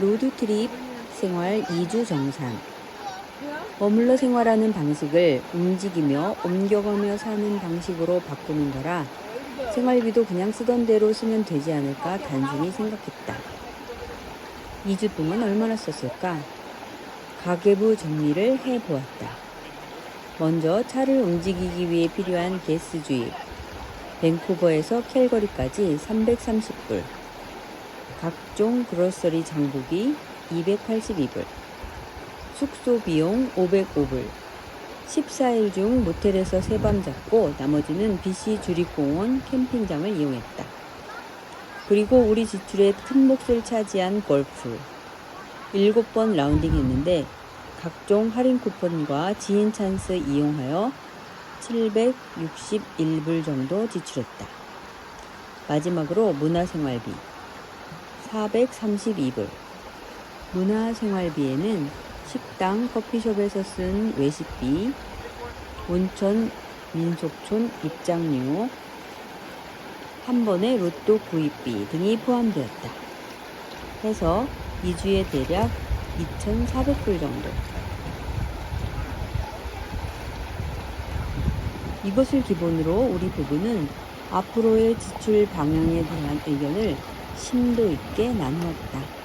로드트립 생활 2주 정산. 머물러 생활하는 방식을 움직이며 옮겨가며 사는 방식으로 바꾸는 거라 생활비도 그냥 쓰던 대로 쓰면 되지 않을까 단순히 생각했다. 2주 동안 얼마나 썼을까? 가계부 정리를 해 보았다. 먼저 차를 움직이기 위해 필요한 가스 주입. 밴쿠버에서 캘거리까지 330불. 각종 그로서리 장보기 282불. 숙소 비용 505불. 14일 중 모텔에서 새밤 잤고 나머지는 BC 주립공원 캠핑장을 이용했다. 그리고 우리 지출의 큰 몫을 차지한 골프. 7번 라운딩 했는데 각종 할인 쿠폰과 지인 찬스 이용하여 761불 정도 지출했다. 마지막으로 문화생활비 432불. 문화생활비에는 식당, 커피숍에서 쓴 외식비, 온천, 민속촌 입장료, 한 번의 로또 구입비 등이 포함되었다. 해서 2주에 대략 2,400불 정도. 이것을 기본으로 우리 부부는 앞으로의 지출 방향에 대한 의견을 심도 있게 나누었다.